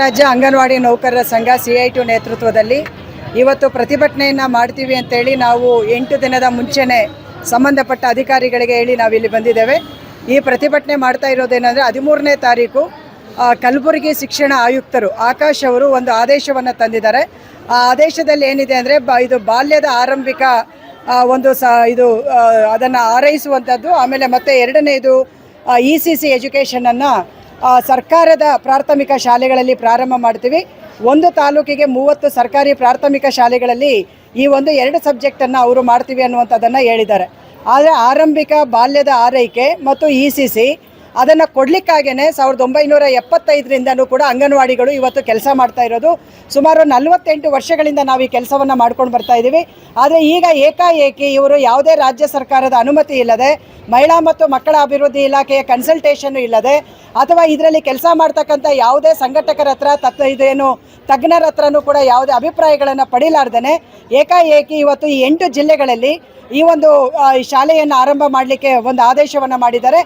ರಾಜ್ಯ ಅಂಗನವಾಡಿ ನೌಕರರ ಸಂಘ ಸಿ ಐ ಟು ನೇತೃತ್ವದಲ್ಲಿ ಇವತ್ತು ಪ್ರತಿಭಟನೆಯನ್ನು ಮಾಡ್ತೀವಿ ಅಂತೇಳಿ ನಾವು ಎಂಟು ದಿನದ ಮುಂಚೆನೇ ಸಂಬಂಧಪಟ್ಟ ಅಧಿಕಾರಿಗಳಿಗೆ ಹೇಳಿ ನಾವಿಲ್ಲಿ ಬಂದಿದ್ದೇವೆ. ಈ ಪ್ರತಿಭಟನೆ ಮಾಡ್ತಾ ಇರೋದೇನೆಂದರೆ ಹದಿಮೂರನೇ ತಾರೀಕು ಕಲಬುರಗಿ ಶಿಕ್ಷಣ ಆಯುಕ್ತರು ಆಕಾಶ್ ಅವರು ಒಂದು ಆದೇಶವನ್ನು ತಂದಿದ್ದಾರೆ. ಆ ಆದೇಶದಲ್ಲಿ ಏನಿದೆ ಅಂದರೆ ಬ, ಇದು ಬಾಲ್ಯದ ಆರಂಭಿಕ ಒಂದು ಸ, ಇದು ಅದನ್ನು ಆರೈಸುವಂಥದ್ದು ಆಮೇಲೆ ಮತ್ತೆ ಎರಡನೇದು ಇ ಸಿ ಸಿ ಎಜುಕೇಷನನ್ನು ಸರ್ಕಾರದ ಪ್ರಾಥಮಿಕ ಶಾಲೆಗಳಲ್ಲಿ ಪ್ರಾರಂಭ ಮಾಡ್ತೀವಿ. ಒಂದು ತಾಲೂಕಿಗೆ ಮೂವತ್ತು ಸರ್ಕಾರಿ ಪ್ರಾಥಮಿಕ ಶಾಲೆಗಳಲ್ಲಿ ಈ ಒಂದು ಎರಡು ಸಬ್ಜೆಕ್ಟನ್ನು ಅವರು ಮಾಡ್ತೀವಿ ಅನ್ನುವಂಥದ್ದನ್ನು ಹೇಳಿದ್ದಾರೆ. ಆದರೆ ಆರಂಭಿಕ ಬಾಲ್ಯದ ಆರೈಕೆ ಮತ್ತು ಇ ಅದನ್ನು ಕೊಡಲಿಕ್ಕಾಗೇ ಸಾವಿರದ ಒಂಬೈನೂರ ಎಪ್ಪತ್ತೈದರಿಂದನೂ ಕೂಡ ಅಂಗನವಾಡಿಗಳು ಇವತ್ತು ಕೆಲಸ ಮಾಡ್ತಾ ಇರೋದು. ಸುಮಾರು ನಲವತ್ತೆಂಟು ವರ್ಷಗಳಿಂದ ನಾವು ಈ ಕೆಲಸವನ್ನು ಮಾಡ್ಕೊಂಡು ಬರ್ತಾ ಇದ್ದೀವಿ ಆದರೆ ಈಗ ಏಕಾಏಕಿ ಇವರು ಯಾವುದೇ ರಾಜ್ಯ ಸರ್ಕಾರದ ಅನುಮತಿ ಇಲ್ಲದೆ, ಮಹಿಳಾ ಮತ್ತು ಮಕ್ಕಳ ಅಭಿವೃದ್ಧಿ ಇಲಾಖೆಯ ಕನ್ಸಲ್ಟೇಷನ್ ಇಲ್ಲದೆ, ಅಥವಾ ಇದರಲ್ಲಿ ಕೆಲಸ ಮಾಡ್ತಕ್ಕಂಥ ಯಾವುದೇ ಸಂಘಟಕರ ಹತ್ರ ತತ್ ಇದೇನು ತಜ್ಞರ ಹತ್ರನೂ ಕೂಡ ಯಾವುದೇ ಅಭಿಪ್ರಾಯಗಳನ್ನು ಪಡಿಲಾರ್ದೇ ಏಕಾಏಕಿ ಇವತ್ತು ಈ ಎಂಟು ಜಿಲ್ಲೆಗಳಲ್ಲಿ ಈ ಒಂದು ಶಾಲೆಯನ್ನು ಆರಂಭ ಮಾಡಲಿಕ್ಕೆ ಒಂದು ಆದೇಶವನ್ನು ಮಾಡಿದ್ದಾರೆ.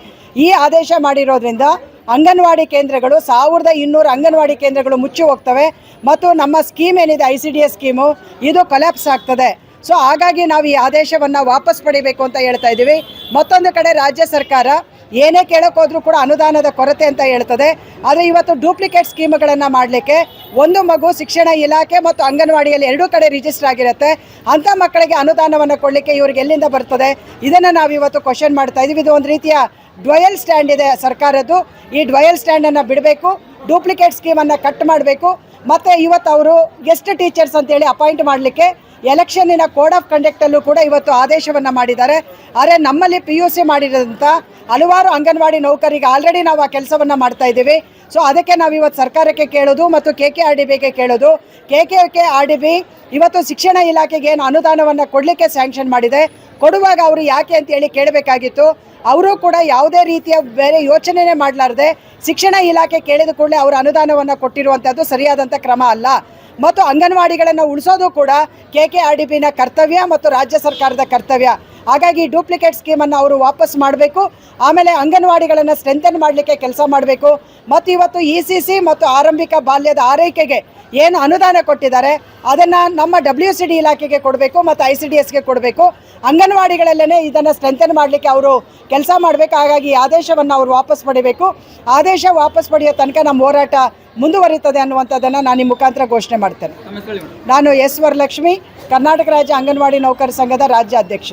ಈ ಆದೇಶ ಮಾಡಿರೋದ್ರಿಂದ ಅಂಗನವಾಡಿ ಕೇಂದ್ರಗಳು ಸಾವಿರದ ಇನ್ನೂರು ಅಂಗನವಾಡಿ ಕೇಂದ್ರಗಳು ಮುಚ್ಚಿ ಹೋಗ್ತವೆ ಮತ್ತು ನಮ್ಮ ಸ್ಕೀಮ್ ಏನಿದೆ, ಐ ಸಿ ಡಿ ಸ್ಕೀಮು, ಇದು ಕಲ್ಯಾಪ್ಸ್ ಆಗ್ತದೆ. ಸೊ ಹಾಗಾಗಿ ನಾವು ಈ ಆದೇಶವನ್ನು ವಾಪಸ್ ಪಡಿಬೇಕು ಅಂತ ಹೇಳ್ತಾ ಇದ್ದೀವಿ. ಮತ್ತೊಂದು ಕಡೆ ರಾಜ್ಯ ಸರ್ಕಾರ ಏನೇ ಕೇಳೋಕ್ಕೋದ್ರೂ ಕೂಡ ಅನುದಾನದ ಕೊರತೆ ಅಂತ ಹೇಳ್ತದೆ. ಆದರೆ ಇವತ್ತು ಡೂಪ್ಲಿಕೇಟ್ ಸ್ಕೀಮ್ಗಳನ್ನು ಮಾಡಲಿಕ್ಕೆ ಒಂದು ಮಗು ಶಿಕ್ಷಣ ಇಲಾಖೆ ಮತ್ತು ಅಂಗನವಾಡಿಯಲ್ಲಿ ಎರಡೂ ಕಡೆ ರಿಜಿಸ್ಟರ್ ಆಗಿರುತ್ತೆ. ಅಂಥ ಮಕ್ಕಳಿಗೆ ಅನುದಾನವನ್ನು ಕೊಡಲಿಕ್ಕೆ ಇವ್ರಿಗೆ ಎಲ್ಲಿಂದ ಬರ್ತದೆ? ಇದನ್ನು ನಾವು ಇವತ್ತು ಕ್ವಶನ್ ಮಾಡ್ತಾ ಇದ್ದೀವಿ. ಇದು ಒಂದು ರೀತಿಯ ಡ್ವಯಲ್ ಸ್ಟ್ಯಾಂಡ್ ಇದೆ ಸರ್ಕಾರದ್ದು. ಈ ಡ್ವಯಲ್ ಸ್ಟ್ಯಾಂಡನ್ನು ಬಿಡಬೇಕು. ಡೂಪ್ಲಿಕೇಟ್ ಸ್ಕೀಮನ್ನು ಕಟ್ ಮಾಡಬೇಕು. ಮತ್ತು ಇವತ್ತು ಅವರು ಗೆಸ್ಟ್ ಟೀಚರ್ಸ್ ಅಂತೇಳಿ ಅಪಾಯಿಂಟ್ ಮಾಡಲಿಕ್ಕೆ ಎಲೆಕ್ಷನ್ನಿನ ಕೋಡ್ ಆಫ್ ಕಂಡಕ್ಟಲ್ಲೂ ಕೂಡ ಇವತ್ತು ಆದೇಶವನ್ನು ಮಾಡಿದ್ದಾರೆ. ಆದರೆ ನಮ್ಮಲ್ಲಿ ಪಿ ಯು ಸಿ ಮಾಡಿರೋಂಥ ಹಲವಾರು ಅಂಗನವಾಡಿ ನೌಕರಿಗೆ ಆಲ್ರೆಡಿ ನಾವು ಆ ಕೆಲಸವನ್ನು ಮಾಡ್ತಾ ಇದ್ದೀವಿ. ಸೊ ಅದಕ್ಕೆ ನಾವು ಇವತ್ತು ಸರ್ಕಾರಕ್ಕೆ ಕೇಳೋದು ಮತ್ತು ಕೆ ಕೆ ಆರ್ ಡಿ ಬಿಗೆ ಕೇಳೋದು. K K K R D B ಇವತ್ತು ಶಿಕ್ಷಣ ಇಲಾಖೆಗೆ ಏನು ಅನುದಾನವನ್ನು ಕೊಡಲಿಕ್ಕೆ ಸ್ಯಾಂಕ್ಷನ್ ಮಾಡಿದೆ. ಕೊಡುವಾಗ ಅವರು ಯಾಕೆ ಅಂತೇಳಿ ಕೇಳಬೇಕಾಗಿತ್ತು. ಅವರು ಕೂಡ ಯಾವುದೇ ರೀತಿಯ ಬೇರೆ ಯೋಚನೆನೇ ಮಾಡಲಾರ್ದೆ ಶಿಕ್ಷಣ ಇಲಾಖೆ ಕೇಳಿದ ಕೂಡಲೇ ಅವರು ಅನುದಾನವನ್ನು ಕೊಟ್ಟಿರುವಂಥದ್ದು ಸರಿಯಾದಂಥ ಕ್ರಮ ಅಲ್ಲ. ಮತ್ತು ಅಂಗನವಾಡಿಗಳನ್ನು ಉಳಿಸೋದು ಕೂಡ ಕೆ ಕೆ ಆರ್ ಡಿ ಪಿನ ಕರ್ತವ್ಯ ಮತ್ತು ರಾಜ್ಯ ಸರ್ಕಾರದ ಕರ್ತವ್ಯ. ಹಾಗಾಗಿ ಡೂಪ್ಲಿಕೇಟ್ ಸ್ಕೀಮನ್ನು ಅವರು ವಾಪಸ್ ಮಾಡಬೇಕು. ಆಮೇಲೆ ಅಂಗನವಾಡಿಗಳನ್ನು ಸ್ಟ್ರೆಂಥನ್ ಮಾಡಲಿಕ್ಕೆ ಕೆಲಸ ಮಾಡಬೇಕು. ಮತ್ತು ಇವತ್ತು ಇ ಸಿ ಸಿ ಮತ್ತು ಆರಂಭಿಕ ಬಾಲ್ಯದ ಆರೈಕೆಗೆ ಏನು ಅನುದಾನ ಕೊಟ್ಟಿದ್ದಾರೆ ಅದನ್ನು ನಮ್ಮ ಡಬ್ಲ್ಯೂ ಸಿ ಡಿ ಇಲಾಖೆಗೆ ಕೊಡಬೇಕು ಮತ್ತು ಐ ಸಿ ಡಿ ಎಸ್ಗೆ ಕೊಡಬೇಕು. ಅಂಗನವಾಡಿಗಳಲ್ಲೇ ಇದನ್ನು ಸ್ಟ್ರೆಂಥನ್ ಮಾಡಲಿಕ್ಕೆ ಅವರು ಕೆಲಸ ಮಾಡಬೇಕು. ಹಾಗಾಗಿ ಈ ಆದೇಶವನ್ನು ಅವರು ವಾಪಸ್ ಪಡಿಬೇಕು. ಆದೇಶ ವಾಪಸ್ ಪಡೆಯೋ ತನಕ ನಮ್ಮ ಹೋರಾಟ ಮುಂದುವರಿತದೆ ಅನ್ನುವಂಥದ್ದನ್ನು ನಾನು ಈ ಮುಖಾಂತರ ಘೋಷಣೆ ಮಾಡ್ತೇನೆ. ನಾನು ಎಸ್ ವರಲಕ್ಷ್ಮಿ ಕರ್ನಾಟಕ ರಾಜ್ಯ ಅಂಗನವಾಡಿ ನೌಕರ ಸಂಘದ ರಾಜ್ಯ ಅಧ್ಯಕ್ಷ